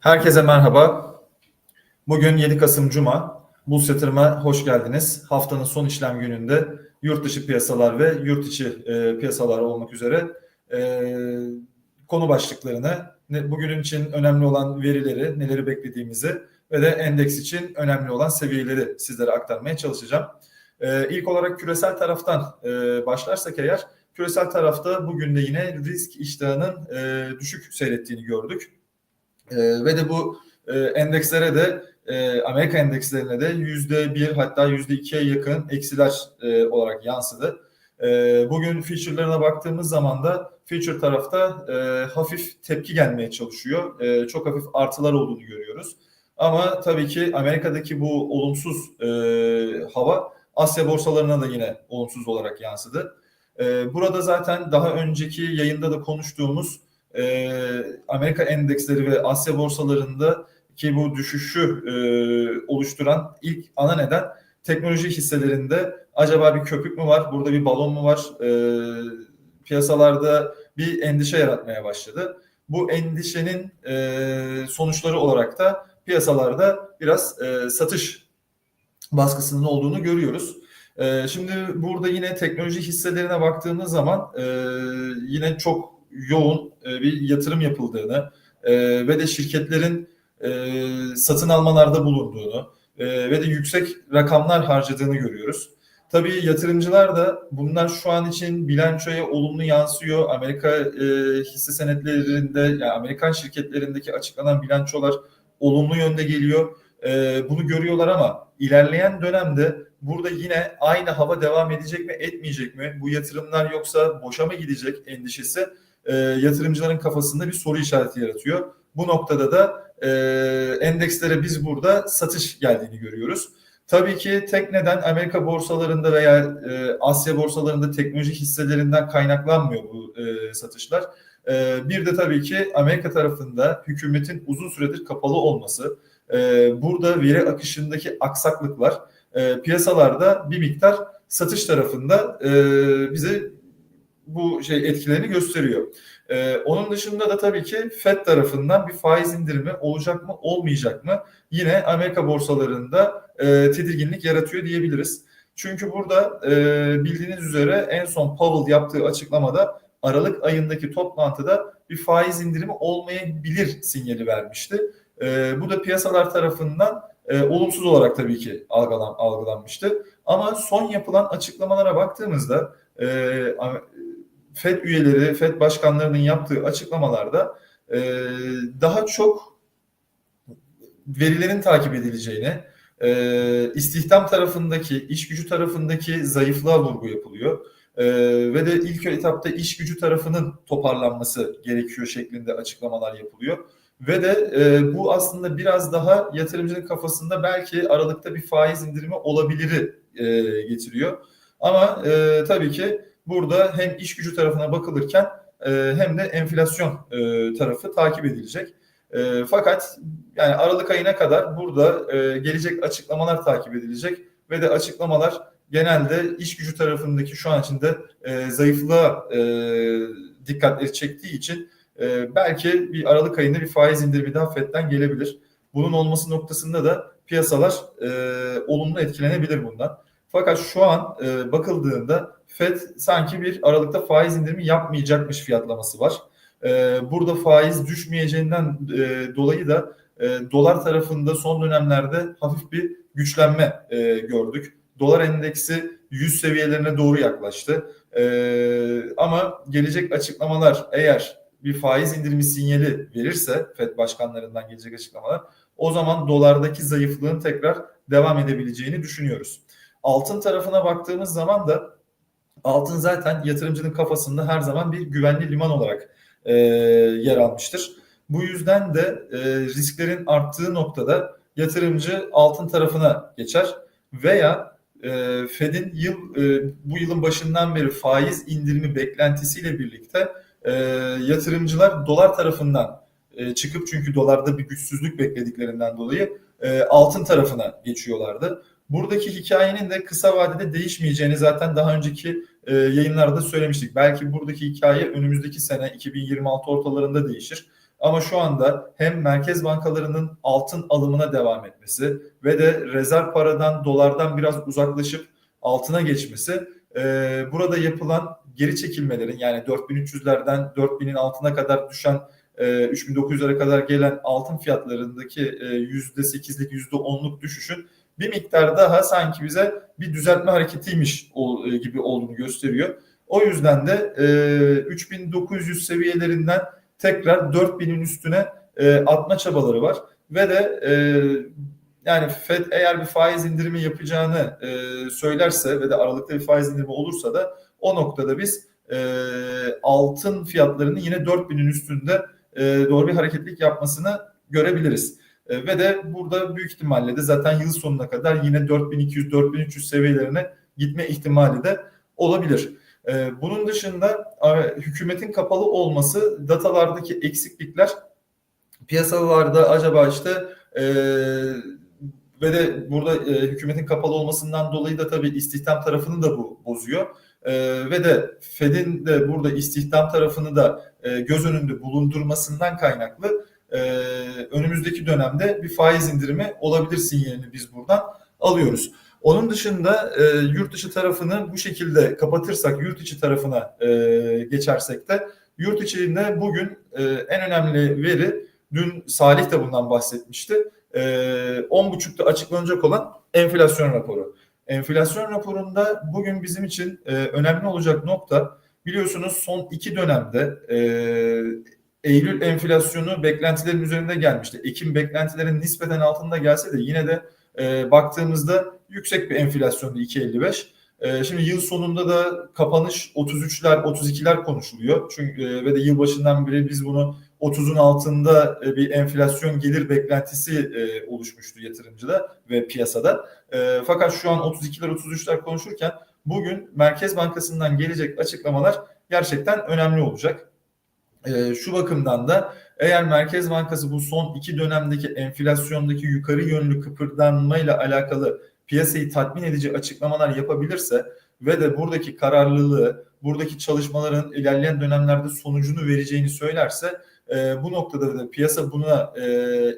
Herkese merhaba. Bugün 7 Kasım Cuma. Burs Yatırım'a hoş geldiniz. Haftanın son işlem gününde yurt dışı piyasalar ve yurt içi e, piyasalar olmak üzere e, konu başlıklarını, ne, bugünün için önemli olan verileri, neleri beklediğimizi ve de endeks için önemli olan seviyeleri sizlere aktarmaya çalışacağım. E, ilk olarak küresel taraftan e, başlarsak eğer, küresel tarafta bugün de yine risk iştahının e, düşük seyrettiğini gördük. E, ve de bu e, endekslere de e, Amerika endekslerine de yüzde bir hatta yüzde ikiye yakın eksiler e, olarak yansıdı. E, bugün feature'larına baktığımız zaman da feature tarafta e, hafif tepki gelmeye çalışıyor. E, çok hafif artılar olduğunu görüyoruz. Ama tabii ki Amerika'daki bu olumsuz e, hava Asya borsalarına da yine olumsuz olarak yansıdı. E, burada zaten daha önceki yayında da konuştuğumuz e, Amerika endeksleri ve Asya borsalarında ki bu düşüşü e, oluşturan ilk ana neden teknoloji hisselerinde acaba bir köpük mü var, burada bir balon mu var, e, piyasalarda bir endişe yaratmaya başladı. Bu endişenin e, sonuçları olarak da piyasalarda biraz e, satış baskısının olduğunu görüyoruz. E, şimdi burada yine teknoloji hisselerine baktığımız zaman e, yine çok yoğun e, bir yatırım yapıldığını e, ve de şirketlerin e, satın almalarda bulunduğunu ve de yüksek rakamlar harcadığını görüyoruz. Tabii yatırımcılar da bunlar şu an için bilançoya olumlu yansıyor. Amerika hisse senetlerinde, yani Amerikan şirketlerindeki açıklanan bilançolar olumlu yönde geliyor. Bunu görüyorlar ama ilerleyen dönemde burada yine aynı hava devam edecek mi, etmeyecek mi? Bu yatırımlar yoksa boşa mı gidecek endişesi e, yatırımcıların kafasında bir soru işareti yaratıyor. Bu noktada da e, endekslere biz burada satış geldiğini görüyoruz. Tabii ki tek neden Amerika borsalarında veya e, Asya borsalarında teknoloji hisselerinden kaynaklanmıyor bu e, satışlar. E, bir de tabii ki Amerika tarafında hükümetin uzun süredir kapalı olması, e, burada veri akışındaki aksaklıklar e, piyasalarda bir miktar satış tarafında e, bize bu şey etkilerini gösteriyor. Ee, onun dışında da tabii ki FED tarafından bir faiz indirimi olacak mı olmayacak mı yine Amerika borsalarında e, tedirginlik yaratıyor diyebiliriz. Çünkü burada e, bildiğiniz üzere en son Powell yaptığı açıklamada Aralık ayındaki toplantıda bir faiz indirimi olmayabilir sinyali vermişti. E, bu da piyasalar tarafından e, olumsuz olarak tabii ki algılan, algılanmıştı. Ama son yapılan açıklamalara baktığımızda e, FED üyeleri, FED başkanlarının yaptığı açıklamalarda e, daha çok verilerin takip edileceğine, e, istihdam tarafındaki, iş gücü tarafındaki zayıflığa vurgu yapılıyor. E, ve de ilk etapta iş gücü tarafının toparlanması gerekiyor şeklinde açıklamalar yapılıyor. Ve de e, bu aslında biraz daha yatırımcının kafasında belki aralıkta bir faiz indirimi olabiliri e, getiriyor. Ama e, tabii ki burada hem iş gücü tarafına bakılırken e, hem de enflasyon e, tarafı takip edilecek. E, fakat yani Aralık ayına kadar burada e, gelecek açıklamalar takip edilecek ve de açıklamalar genelde iş gücü tarafındaki şu an içinde e, zayıflığa e, dikkatleri çektiği için e, belki bir Aralık ayında bir faiz indirimi daha FED'den gelebilir. Bunun olması noktasında da piyasalar e, olumlu etkilenebilir bundan. Fakat şu an e, bakıldığında FED sanki bir Aralıkta faiz indirimi yapmayacakmış fiyatlaması var. E, burada faiz düşmeyeceğinden e, dolayı da e, dolar tarafında son dönemlerde hafif bir güçlenme e, gördük. Dolar endeksi 100 seviyelerine doğru yaklaştı. E, ama gelecek açıklamalar eğer bir faiz indirimi sinyali verirse FED başkanlarından gelecek açıklamalar o zaman dolardaki zayıflığın tekrar devam edebileceğini düşünüyoruz. Altın tarafına baktığımız zaman da altın zaten yatırımcının kafasında her zaman bir güvenli liman olarak e, yer almıştır. Bu yüzden de e, risklerin arttığı noktada yatırımcı altın tarafına geçer veya e, Fed'in yıl e, bu yılın başından beri faiz indirimi beklentisiyle birlikte e, yatırımcılar dolar tarafından e, çıkıp çünkü dolarda bir güçsüzlük beklediklerinden dolayı e, altın tarafına geçiyorlardı. Buradaki hikayenin de kısa vadede değişmeyeceğini zaten daha önceki e, yayınlarda söylemiştik. Belki buradaki hikaye önümüzdeki sene 2026 ortalarında değişir. Ama şu anda hem merkez bankalarının altın alımına devam etmesi ve de rezerv paradan, dolardan biraz uzaklaşıp altına geçmesi e, burada yapılan geri çekilmelerin yani 4300'lerden 4000'in altına kadar düşen e, 3900'lere kadar gelen altın fiyatlarındaki e, %8'lik %10'luk düşüşün bir miktar daha sanki bize bir düzeltme hareketiymiş e, gibi olduğunu gösteriyor. O yüzden de e, 3900 seviyelerinden tekrar 4000'in üstüne e, atma çabaları var ve de e, yani Fed eğer bir faiz indirimi yapacağını e, söylerse ve de aralıkta bir faiz indirimi olursa da o noktada biz e, altın fiyatlarının yine 4000'in üstünde e, doğru bir hareketlik yapmasını görebiliriz. E, ve de burada büyük ihtimalle de zaten yıl sonuna kadar yine 4200-4300 seviyelerine gitme ihtimali de olabilir. E, bunun dışında hükümetin kapalı olması datalardaki eksiklikler piyasalarda acaba işte e, ve de burada hükümetin kapalı olmasından dolayı da tabii istihdam tarafını da bu bozuyor. E, ve de Fed'in de burada istihdam tarafını da e, göz önünde bulundurmasından kaynaklı e, önümüzdeki dönemde bir faiz indirimi olabilir sinyalini biz buradan alıyoruz. Onun dışında e, yurt dışı tarafını bu şekilde kapatırsak, yurt içi tarafına e, geçersek de yurt içinde bugün e, en önemli veri, dün Salih de bundan bahsetmişti, e, 10.30'da açıklanacak olan enflasyon raporu. Enflasyon raporunda bugün bizim için e, önemli olacak nokta, biliyorsunuz son iki dönemde e, Eylül enflasyonu beklentilerin üzerinde gelmişti. Ekim beklentilerin nispeten altında gelse de yine de e, baktığımızda yüksek bir enflasyonda 2.55. E, şimdi yıl sonunda da kapanış 33'ler 32'ler konuşuluyor. Çünkü e, ve de yılbaşından beri biz bunu 30'un altında e, bir enflasyon gelir beklentisi e, oluşmuştu yatırımcıda ve piyasada. E, fakat şu an 32'ler 33'ler konuşurken bugün Merkez Bankası'ndan gelecek açıklamalar gerçekten önemli olacak. E, şu bakımdan da eğer Merkez Bankası bu son iki dönemdeki enflasyondaki yukarı yönlü kıpırdanmayla alakalı piyasayı tatmin edici açıklamalar yapabilirse ve de buradaki kararlılığı, buradaki çalışmaların ilerleyen dönemlerde sonucunu vereceğini söylerse e, bu noktada da piyasa buna e,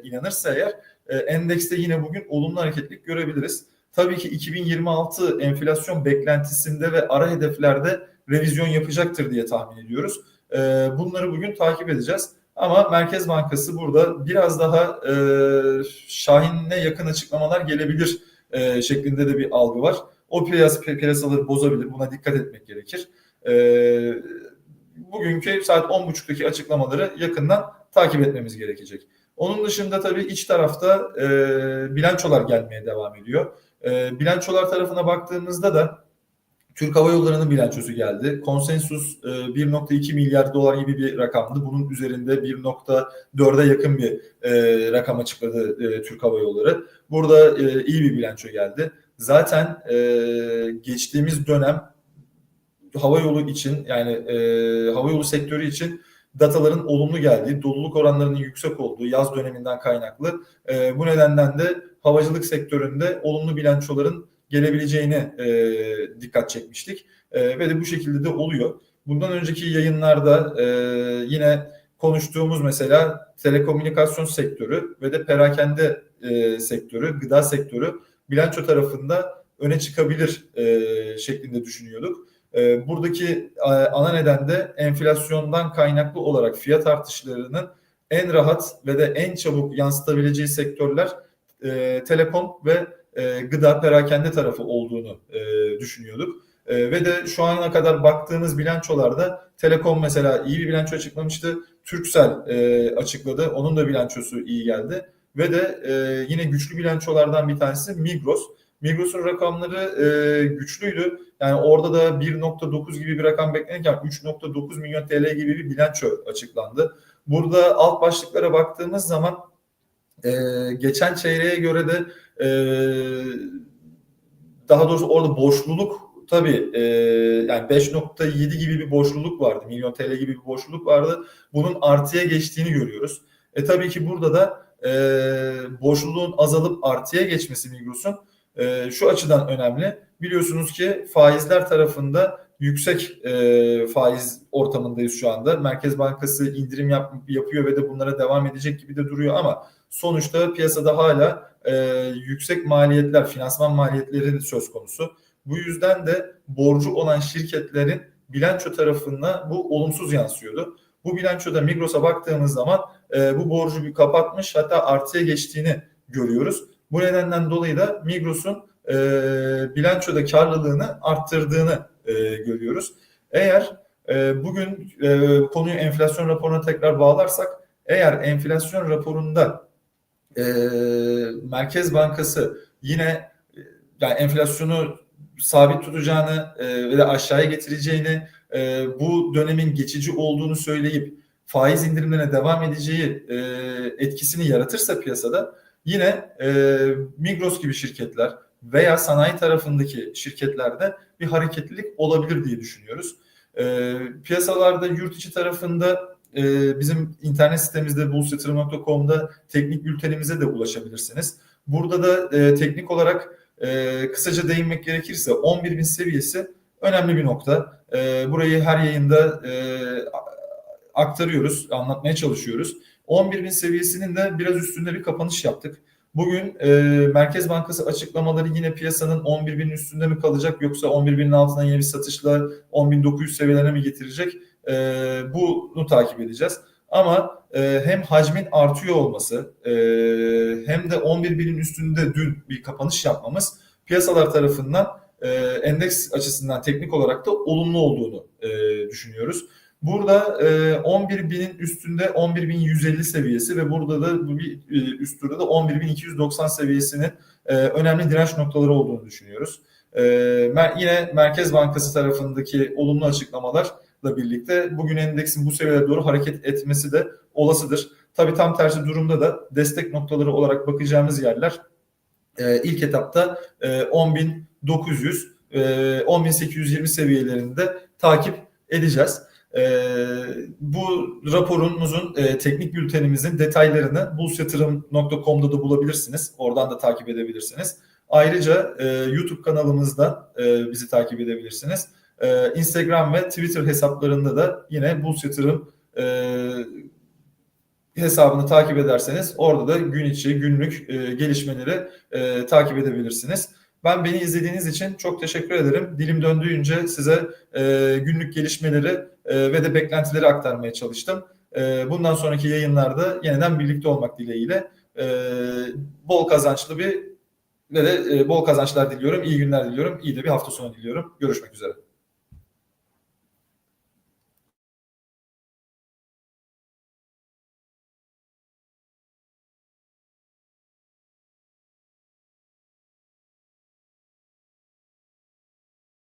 inanırsa eğer e, endekste yine bugün olumlu hareketlik görebiliriz. Tabii ki 2026 enflasyon beklentisinde ve ara hedeflerde revizyon yapacaktır diye tahmin ediyoruz. E, bunları bugün takip edeceğiz. Ama Merkez Bankası burada biraz daha e, Şahin'e yakın açıklamalar gelebilir e, şeklinde de bir algı var. O piyas, piyasaları bozabilir. Buna dikkat etmek gerekir. E, bugünkü saat 10.30'daki açıklamaları yakından takip etmemiz gerekecek. Onun dışında tabii iç tarafta e, bilançolar gelmeye devam ediyor. E, bilançolar tarafına baktığımızda da Türk Hava Yolları'nın bilançosu geldi. Konsensus 1.2 e, milyar dolar gibi bir rakamdı. Bunun üzerinde 1.4'e yakın bir e, rakam açıkladı e, Türk Hava Yolları. Burada iyi bir bilanço geldi. Zaten geçtiğimiz dönem hava yolu için yani hava yolu sektörü için dataların olumlu geldiği, doluluk oranlarının yüksek olduğu yaz döneminden kaynaklı. bu nedenden de havacılık sektöründe olumlu bilançoların gelebileceğine e, dikkat çekmiştik. E, ve de bu şekilde de oluyor. Bundan önceki yayınlarda e, yine konuştuğumuz mesela telekomünikasyon sektörü ve de perakende e, sektörü, gıda sektörü bilanço tarafında öne çıkabilir e, şeklinde düşünüyorduk. E, buradaki e, ana neden de enflasyondan kaynaklı olarak fiyat artışlarının en rahat ve de en çabuk yansıtabileceği sektörler e, telekom ve e, gıda perakende tarafı olduğunu e, düşünüyorduk. E, ve de şu ana kadar baktığımız bilançolarda Telekom mesela iyi bir bilanço açıklamıştı. Türksel e, açıkladı. Onun da bilançosu iyi geldi. Ve de e, yine güçlü bilançolardan bir tanesi Migros. Migros'un rakamları e, güçlüydü. Yani orada da 1.9 gibi bir rakam beklenirken 3.9 milyon TL gibi bir bilanço açıklandı. Burada alt başlıklara baktığımız zaman e, geçen çeyreğe göre de e, daha doğrusu orada borçluluk tabii e, yani 5.7 gibi bir borçluluk vardı. Milyon TL gibi bir borçluluk vardı. Bunun artıya geçtiğini görüyoruz. E tabii ki burada da e, borçluluğun azalıp artıya geçmesi Migros'un e, şu açıdan önemli. Biliyorsunuz ki faizler tarafında yüksek e, faiz ortamındayız şu anda. Merkez Bankası indirim yap, yapıyor ve de bunlara devam edecek gibi de duruyor ama sonuçta piyasada hala e, yüksek maliyetler, finansman maliyetleri söz konusu. Bu yüzden de borcu olan şirketlerin bilanço tarafına bu olumsuz yansıyordu. Bu bilançoda Migros'a baktığımız zaman e, bu borcu bir kapatmış hatta artıya geçtiğini görüyoruz. Bu nedenden dolayı da Migros'un e, bilançoda karlılığını arttırdığını e, görüyoruz. Eğer e, bugün e, konuyu enflasyon raporuna tekrar bağlarsak eğer enflasyon raporunda e, Merkez Bankası yine e, yani enflasyonu sabit tutacağını e, ve de aşağıya getireceğini e, bu dönemin geçici olduğunu söyleyip faiz indirimlerine devam edeceği e, etkisini yaratırsa piyasada yine e, Migros gibi şirketler veya sanayi tarafındaki şirketlerde bir hareketlilik olabilir diye düşünüyoruz. E, piyasalarda yurt içi tarafında e, bizim internet sitemizde bulsyatırım.com'da teknik bültenimize de ulaşabilirsiniz. Burada da e, teknik olarak e, kısaca değinmek gerekirse 11.000 seviyesi önemli bir nokta. E, burayı her yayında e, aktarıyoruz, anlatmaya çalışıyoruz. 11.000 seviyesinin de biraz üstünde bir kapanış yaptık. Bugün e, Merkez Bankası açıklamaları yine piyasanın 11.000'in üstünde mi kalacak yoksa 11.000'in altına yeni bir satışla 10.900 seviyelerine mi getirecek? E, bunu takip edeceğiz. Ama e, hem hacmin artıyor olması e, hem de 11.000'in üstünde dün bir kapanış yapmamız piyasalar tarafından e, endeks açısından teknik olarak da olumlu olduğunu e, düşünüyoruz. Burada e, 11.000'in üstünde 11.150 seviyesi ve burada da bu bir e, üst turda da 11.290 seviyesinin e, önemli direnç noktaları olduğunu düşünüyoruz. E, yine Merkez Bankası tarafındaki olumlu açıklamalarla birlikte bugün endeksin bu seviyelere doğru hareket etmesi de olasıdır. Tabii tam tersi durumda da destek noktaları olarak bakacağımız yerler e, ilk etapta e, 10.900 e, 10.820 seviyelerinde takip edeceğiz. E, bu raporumuzun e, teknik bültenimizin detaylarını bulsyatırım.com'da da bulabilirsiniz. Oradan da takip edebilirsiniz. Ayrıca e, YouTube kanalımızda e, bizi takip edebilirsiniz. E, Instagram ve Twitter hesaplarında da yine Buls e, hesabını takip ederseniz orada da gün içi günlük e, gelişmeleri e, takip edebilirsiniz. Ben beni izlediğiniz için çok teşekkür ederim. Dilim döndüğünce size e, günlük gelişmeleri e, ve de beklentileri aktarmaya çalıştım. E, bundan sonraki yayınlarda yeniden birlikte olmak dileğiyle e, bol kazançlı bir ve de e, bol kazançlar diliyorum. İyi günler diliyorum. İyi de bir hafta sonu diliyorum. Görüşmek üzere.